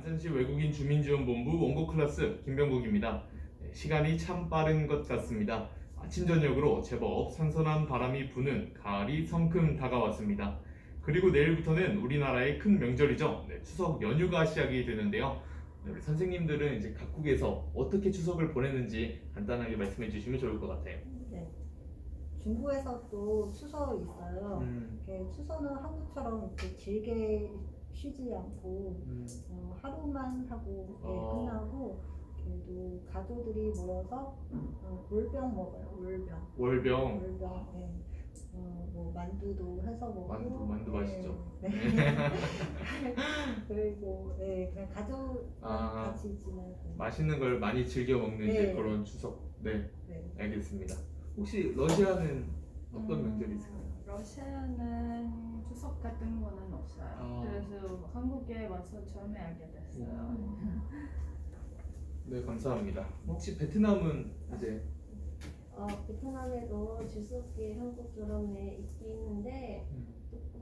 안산시 외국인 주민지원본부 원고 클래스 김병국입니다. 네, 시간이 참 빠른 것 같습니다. 아침 저녁으로 제법 선선한 바람이 부는 가을이 성큼 다가왔습니다. 그리고 내일부터는 우리나라의 큰 명절이죠. 네, 추석 연휴가 시작이 되는데요. 네, 우리 선생님들은 이제 각국에서 어떻게 추석을 보내는지 간단하게 말씀해 주시면 좋을 것 같아요. 네. 중국에서 또 추석 있어요. 음, 이렇게 추석은 한국처럼 이렇게 길게 쉬지 않고 음, 어, 하루만 하고 이렇게 어. 끝나고 그래도 가족들이 모여서 어, 물병 먹어요. 물병. 월병. 물병. 네. 어, 뭐 만두도 해서 먹고 만두, 만두 네. 맛있죠. 네. 그리고 네 그냥 가족 아. 같이 지내고 맛있는 걸 많이 즐겨 먹는 이제 네. 그런 추석. 네, 네. 알겠습니다. 혹시 러시아는 어떤 음, 명절이 있을까요? 러시아는 추석 같은 거는 없어요. 아. 그래서 한국에 와서 처음에 알게 됐어요. 네, 감사합니다. 혹시 베트남은 이제 어, 베트남에도 주석기 한국처럼 네, 있긴 있는데 음.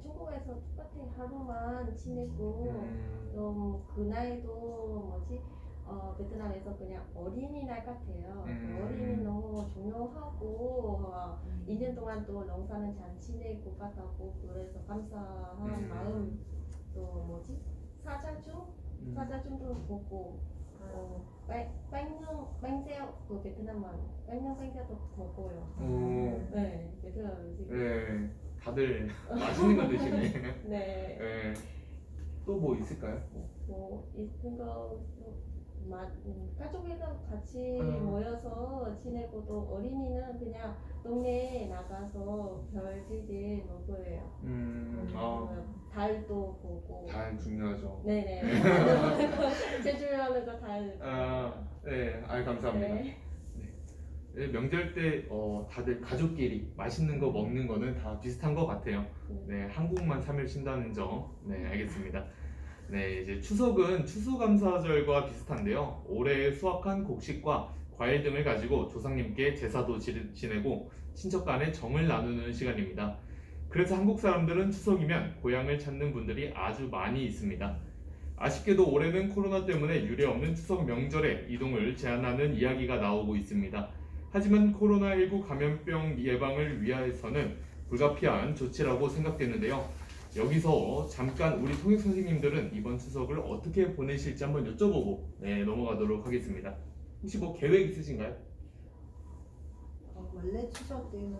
중국에서 똑같아 하루만 지내고 음, 좀 그날도 뭐지 어, 베트남에서 그냥 어린이날 같아요. 음. 어린이 너무 중요하고 어, 2년 동안 또 농사는 잘 지낼 것 같다고 그래서 감사한 음. 마음 또 뭐지 사자주 음. 사자주도 보고 어, 빵, 빵용 빵새우 그 베트남만 빵용 빵새우도 먹어요. 오, 네, 베트남 음식. 네, 다들 맛있는 거 드시네. 네. 네. 또 뭐 있을까요? 뭐 있는 거 가족이랑 같이 음. 모여서 지내고 또 어린이는 그냥 동네에 나가서 별지들 먹어요. 음, 아, 달도 보고. 달 중요하죠. 네네. 제주하는 거 달. 아, 네, 아, 감사합니다. 네. 네, 명절 때 어, 다들 가족끼리 맛있는 거 먹는 거는 다 비슷한 것 같아요. 네, 한국만 3일 쉰다는 점. 네, 알겠습니다. 네, 이제 추석은 추수감사절과 비슷한데요. 올해 수확한 곡식과 과일 등을 가지고 조상님께 제사도 지- 지내고 친척 간의 정을 나누는 시간입니다. 그래서 한국 사람들은 추석이면 고향을 찾는 분들이 아주 많이 있습니다. 아쉽게도 올해는 코로나 때문에 유례 없는 추석 명절에 이동을 제한하는 이야기가 나오고 있습니다. 하지만 코로나19 감염병 예방을 위해서는 불가피한 조치라고 생각되는데요. 여기서 잠깐 우리 통역 선생님들은 이번 추석을 어떻게 보내실지 한번 여쭤보고 네, 넘어가도록 하겠습니다. 혹시 뭐 계획 있으신가요? 어, 원래 추석 때는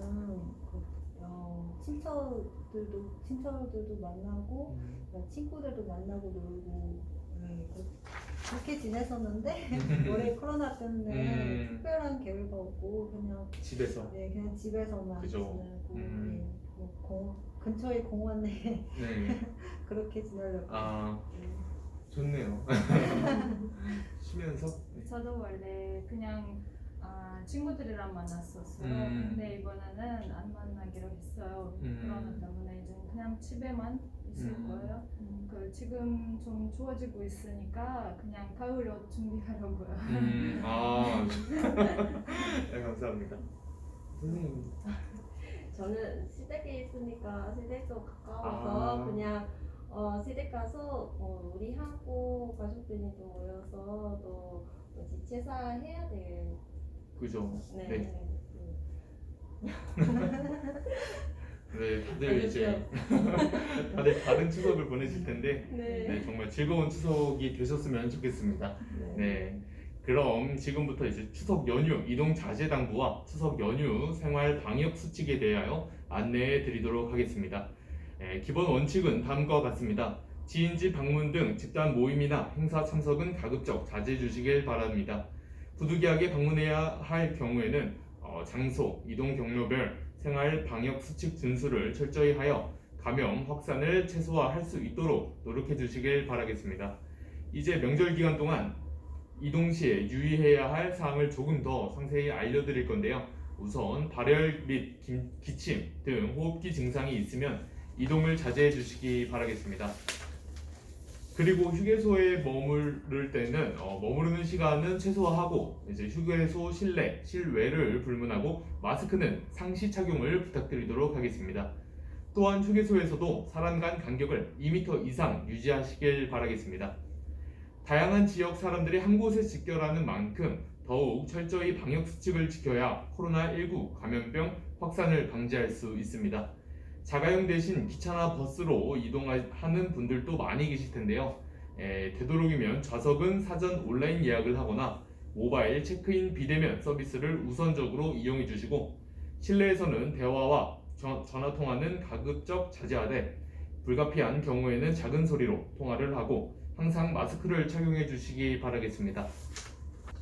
그, 어, 친척들도 친척들도 만나고 어, 친구들도 만나고 놀고 네, 그, 그렇게 지냈었는데 올해 코로나 때문에 음. 특별한 계획 없고 그냥 집에서. 네 그냥 집에서만 그죠. 지내고 음. 네, 뭐 공, 근처에 공원에 네. 그렇게 지내려고 아 네. 좋네요. 쉬면서. 네. 저도 원래 그냥 아, 친구들이랑 만났었어요. 음. 근데 이번에는 안 만나기로 했어요. 음. 코로나 때문에 이제 그냥 집에만 있을 음. 거예요. 그 지금 좀 좋아지고 있으니까 그냥 가을 옷 준비하려고요. 음, 아, 네, 감사합니다. 선생님. 저는 시댁에 있으니까 시댁도 가까워서 아. 그냥 어, 시댁 가서 어, 우리 한국 가족들이 또 모여서 또 뭐지 제사 해야 돼. 그죠. 네. 네. 네. 네, 다들 이제 다들 다른 추석을 보내실 텐데 네. 네, 정말 즐거운 추석이 되셨으면 좋겠습니다. 네. 그럼 지금부터 이제 추석 연휴 이동 자제 당부와 추석 연휴 생활 방역 수칙에 대하여 안내해 드리도록 하겠습니다. 네, 기본 원칙은 다음과 같습니다. 지인집 방문 등 집단 모임이나 행사 참석은 가급적 자제해 주시길 바랍니다. 부득이하게 방문해야 할 경우에는 어, 장소, 이동 경로별 생활 방역 수칙 준수를 철저히 하여 감염 확산을 최소화할 수 있도록 노력해 주시길 바라겠습니다. 이제 명절 기간 동안 이동 시에 유의해야 할 사항을 조금 더 상세히 알려드릴 건데요. 우선 발열 및 기, 기침 등 호흡기 증상이 있으면 이동을 자제해 주시기 바라겠습니다. 그리고 휴게소에 머무를 때는 어, 머무르는 시간은 최소화하고 이제 휴게소 실내, 실외를 불문하고 마스크는 상시 착용을 부탁드리도록 하겠습니다. 또한 휴게소에서도 사람 간 간격을 2m 이상 유지하시길 바라겠습니다. 다양한 지역 사람들이 한 곳에 집결하는 만큼 더욱 철저히 방역 수칙을 지켜야 코로나19 감염병 확산을 방지할 수 있습니다. 자가용 대신 기차나 버스로 이동하는 분들도 많이 계실 텐데요. 에, 되도록이면 좌석은 사전 온라인 예약을 하거나 모바일 체크인 비대면 서비스를 우선적으로 이용해 주시고 실내에서는 대화와 전- 전화 통화는 가급적 자제하되 불가피한 경우에는 작은 소리로 통화를 하고 항상 마스크를 착용해 주시기 바라겠습니다.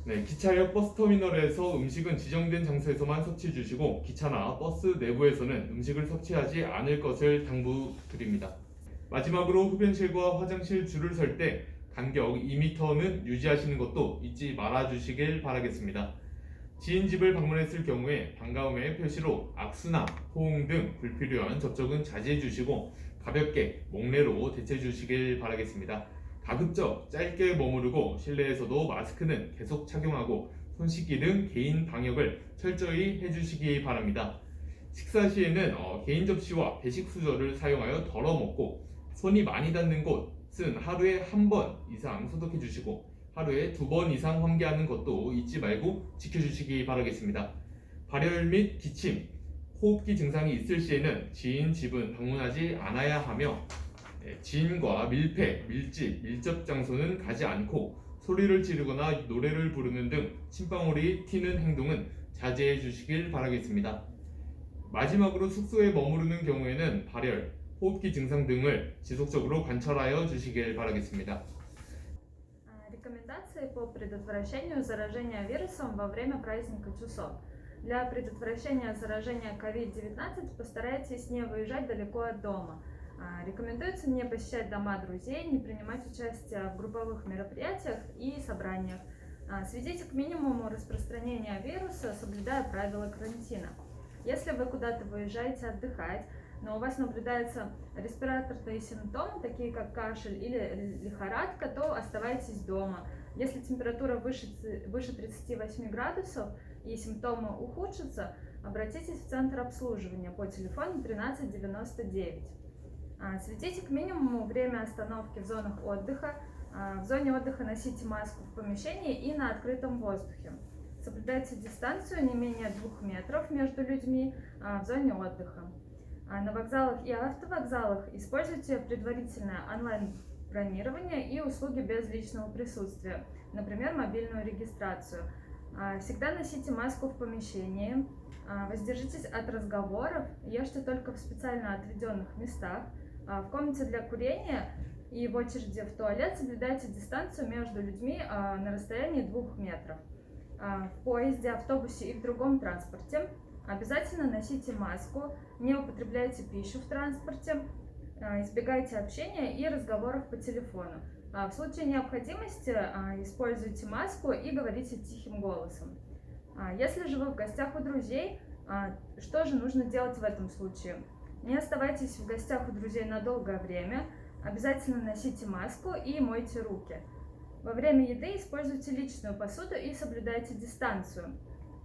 네, 기차역 버스 터미널에서 음식은 지정된 장소에서만 섭취해 주시고 기차나 버스 내부에서는 음식을 섭취하지 않을 것을 당부드립니다. 마지막으로 흡연실과 화장실 줄을 설 때 간격 2m는 유지하시는 것도 잊지 말아 주시길 바라겠습니다. 지인 집을 방문했을 경우에 반가움의 표시로 악수나 호응 등 불필요한 접촉은 자제해 주시고 가볍게 목례로 대체해 주시길 바라겠습니다. 가급적 짧게 머무르고 실내에서도 마스크는 계속 착용하고 손 씻기 등 개인 방역을 철저히 해주시기 바랍니다. 식사 시에는 어, 개인 접시와 배식 수저를 사용하여 덜어 먹고 손이 많이 닿는 곳은 하루에 한 번 이상 소독해 주시고 하루에 두 번 이상 환기하는 것도 잊지 말고 지켜주시기 바라겠습니다. 발열 및 기침, 호흡기 증상이 있을 시에는 지인 집은 방문하지 않아야 하며 네, 지인과 밀폐, 밀집, 밀접 장소는 가지 않고 소리를 지르거나 노래를 부르는 등 침방울이 튀는 행동은 자제해 주시길 바라겠습니다. 마지막으로 숙소에 머무르는 경우에는 발열, 호흡기 증상 등을 지속적으로 관찰하여 주시길 바라겠습니다. А, Рекомендации по предотвращению заражения вирусом во время праздника Чусок. Для предотвращения заражения COVID-19 постарайтесь не выезжать далеко от дома. А, Рекомендуется не посещать дома друзей, не принимать участие в групповых мероприятиях и собраниях. А, Сведите к минимуму распространения вируса, соблюдая правила карантина. Если вы куда-то выезжаете отдыхать, но у вас наблюдаются респираторные симптомы, такие как кашель или лихорадка, то оставайтесь дома. Если температура выше, выше 38 градусов и симптомы ухудшатся, обратитесь в центр обслуживания по телефону 1399. А, Сведите к минимуму время остановки в зонах отдыха. А, В зоне отдыха носите маску в помещении и на открытом воздухе. Соблюдайте дистанцию не менее двух метров между людьми а, в зоне отдыха. На вокзалах и автовокзалах используйте предварительное онлайн-бронирование и услуги без личного присутствия, например, мобильную регистрацию. Всегда носите маску в помещении, воздержитесь от разговоров, ешьте только в специально отведенных местах. А, В комнате для курения и в очереди в туалет соблюдайте дистанцию между людьми а, на расстоянии двух метров. А, В поезде, автобусе и в другом транспорте обязательно носите маску, не употребляйте пищу в транспорте, избегайте общения и разговоров по телефону. В случае необходимости используйте маску и говорите тихим голосом. Если же вы в гостях у друзей, что же нужно делать в этом случае? Не оставайтесь в гостях у друзей на долгое время, обязательно носите маску и мойте руки. Во время еды используйте личную посуду и соблюдайте дистанцию.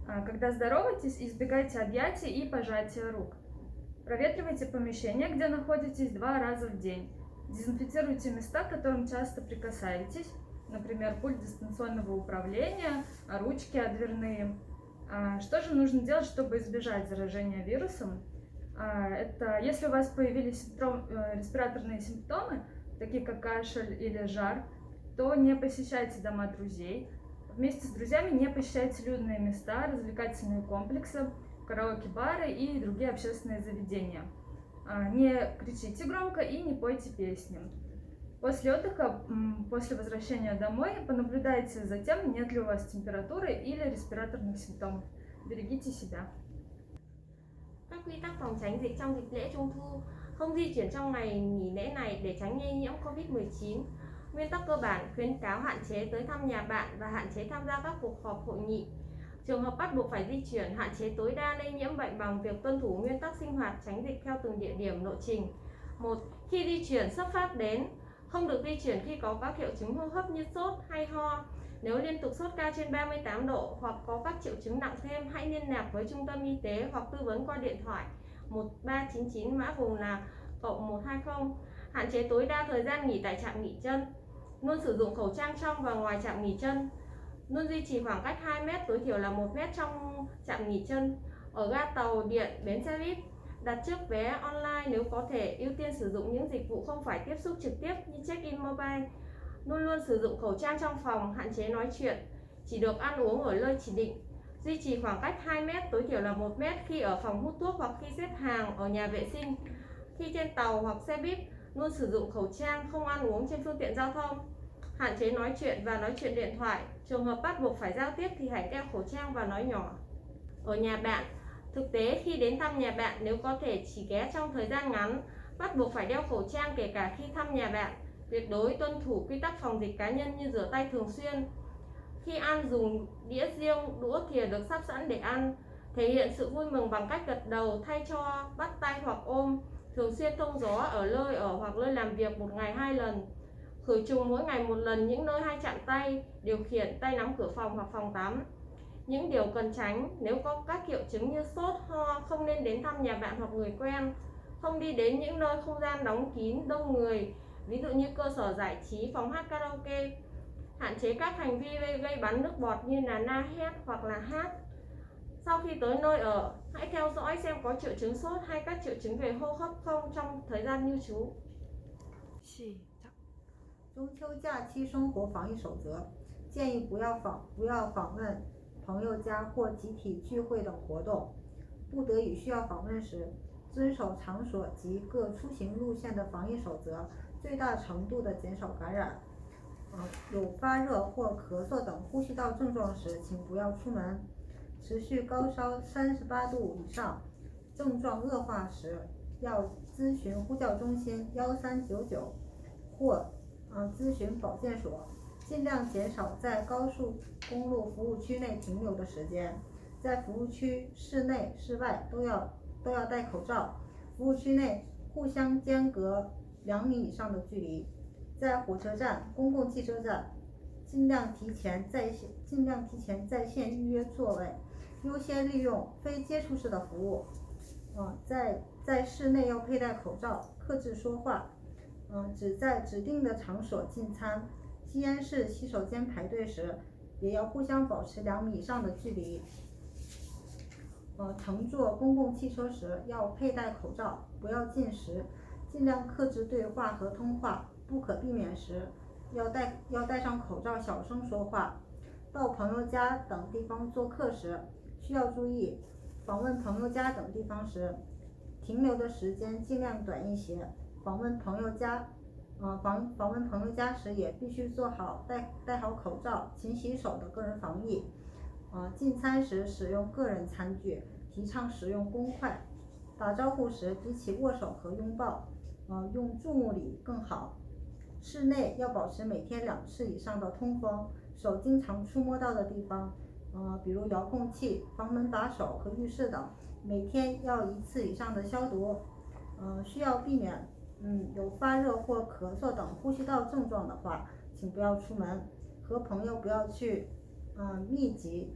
А, Когда здороваетесь, избегайте объятий и пожатия рук. Проветривайте помещение, где находитесь, два раза в день. Дезинфицируйте места, к которым часто прикасаетесь, например, пульт дистанционного управления, а, ручки дверные. А, Что же нужно делать, чтобы избежать заражения вирусом? А, Это если у вас появились э, респираторные симптомы, такие как кашель или жар, то не посещайте дома друзей. Вместе с друзьями не посещайте людные места, развлекательные комплексы, караоке-бары и другие общественные заведения. А, Не кричите громко и не пойте песни. После отдыха, после возвращения домой, понаблюдайте за тем, нет ли у вас температуры или респираторных симптомов. Берегите себя. Các quy tắc phòng tránh dịch trong dịp lễ Trung thu Không di chuyển trong ngày nghỉ lễ này để tránh lây nhiễm Covid-19 Nguyên tắc cơ bản khuyến cáo hạn chế tới thăm nhà bạn và hạn chế tham gia các cuộc họp hội nghị Trường hợp bắt buộc phải di chuyển, hạn chế tối đa lây nhiễm bệnh bằng việc tuân thủ nguyên tắc sinh hoạt tránh dịch theo từng địa điểm lộ trình. 1. Khi di chuyển xuất phát đến, không được di chuyển khi có các triệu chứng hô hấp như sốt hay ho. Nếu liên tục sốt cao trên 38 độ hoặc có các triệu chứng nặng thêm, hãy liên lạc với trung tâm y tế hoặc tư vấn qua điện thoại 1399 mã vùng là cộng 120. Hạn chế tối đa thời gian nghỉ tại trạm nghỉ chân. Luôn sử dụng khẩu trang trong và ngoài trạm nghỉ chân. Luôn duy trì khoảng cách 2 mét, tối thiểu là 1 mét trong trạm nghỉ chân. Ở ga tàu, điện, bến xe buýt, đặt trước vé online nếu có thể, ưu tiên sử dụng những dịch vụ không phải tiếp xúc trực tiếp như check-in mobile. Luôn luôn sử dụng khẩu trang trong phòng, hạn chế nói chuyện, chỉ được ăn uống ở nơi chỉ định. Duy trì khoảng cách 2 mét, tối thiểu là 1 mét khi ở phòng hút thuốc hoặc khi xếp hàng ở nhà vệ sinh. Khi trên tàu hoặc xe buýt, luôn sử dụng khẩu trang, không ăn uống trên phương tiện giao thông. Hạn chế nói chuyện và nói chuyện điện thoại. Trường hợp bắt buộc phải giao tiếp thì hãy đeo khẩu trang và nói nhỏ. Ở nhà bạn, thực tế khi đến thăm nhà bạn nếu có thể chỉ ghé trong thời gian ngắn, bắt buộc phải đeo khẩu trang kể cả khi thăm nhà bạn. Tuyệt đối tuân thủ quy tắc phòng dịch cá nhân như rửa tay thường xuyên. Khi ăn dùng đĩa riêng, đũa thìa được sắp sẵn để ăn. Thể hiện sự vui mừng bằng cách gật đầu thay cho bắt tay hoặc ôm. Thường xuyên thông gió ở nơi ở hoặc nơi làm việc một ngày hai lần. Khử trùng mỗi ngày một lần những nơi hay chạm tay, điều khiển tay nắm cửa phòng hoặc phòng tắm. Những điều cần tránh nếu có các triệu chứng như sốt, ho không nên đến thăm nhà bạn hoặc người quen. Không đi đến những nơi không gian đóng kín, đông người, ví dụ như cơ sở giải trí, phòng hát karaoke. Hạn chế các hành vi gây, gây bắn nước bọt như là na hét hoặc là hát. Sau khi tới nơi ở, hãy theo dõi xem có triệu chứng sốt hay các triệu chứng về hô hấp không trong thời gian lưu trú. 시작。中秋假期生活防疫守则，建议不要访不要访问朋友家或集体聚会等活动。不得已需要访问时， 遵守场所及各出行路线的防疫守则，最大程度的减少感染。呃，有发热或咳嗽等呼吸道症状时，请不要出门。持续高烧三十八度以上，症状恶化时，要咨询呼叫中心幺三九九或呃咨询保健所，尽量减少在高速公路服务区内停留的时间。在服务区室内、室外都要都要戴口罩，服务区内互相间隔两米以上的距离。在火车站、公共汽车站，尽量提前在线尽量提前在线预约座位，优先利用非接触式的服务。嗯，在在室内要佩戴口罩，克制说话。嗯，只在指定的场所进餐。吸烟室洗手间排队时，也要互相保持两米以上的距离。乘坐公共汽车时要佩戴口罩，不要进食，尽量克制对话和通话。不可避免时，要戴要戴上口罩，小声说话。到朋友家等地方做客时，需要注意，访问朋友家等地方时，停留的时间尽量短一些。访问朋友家，呃访访问朋友家时也必须做好戴戴好口罩、勤洗手的个人防疫。啊，进餐时使用个人餐具，提倡使用公筷。打招呼时，比起握手和拥抱，呃，用注目礼更好。室内要保持每天两次以上的通风，手经常触摸到的地方，呃，比如遥控器、房门把手和浴室等，每天要一次以上的消毒。呃，需要避免，嗯，有发热或咳嗽等呼吸道症状的话，请不要出门。和朋友不要去，嗯、密集、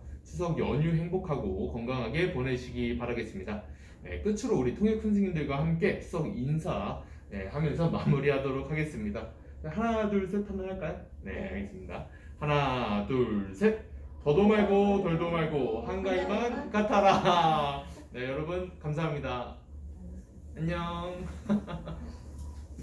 추석 연휴 행복하고 건강하게 보내시기 바라겠습니다. 네, 끝으로 우리 통역 선생님들과 함께 추석 인사 네, 하면서 마무리하도록 하겠습니다. 네, 하나, 둘, 셋 한번 할까요? 네, 알겠습니다. 하나, 둘, 셋. 더도 말고 덜도 말고 한가위만 같아라. 네, 여러분 감사합니다. 안녕.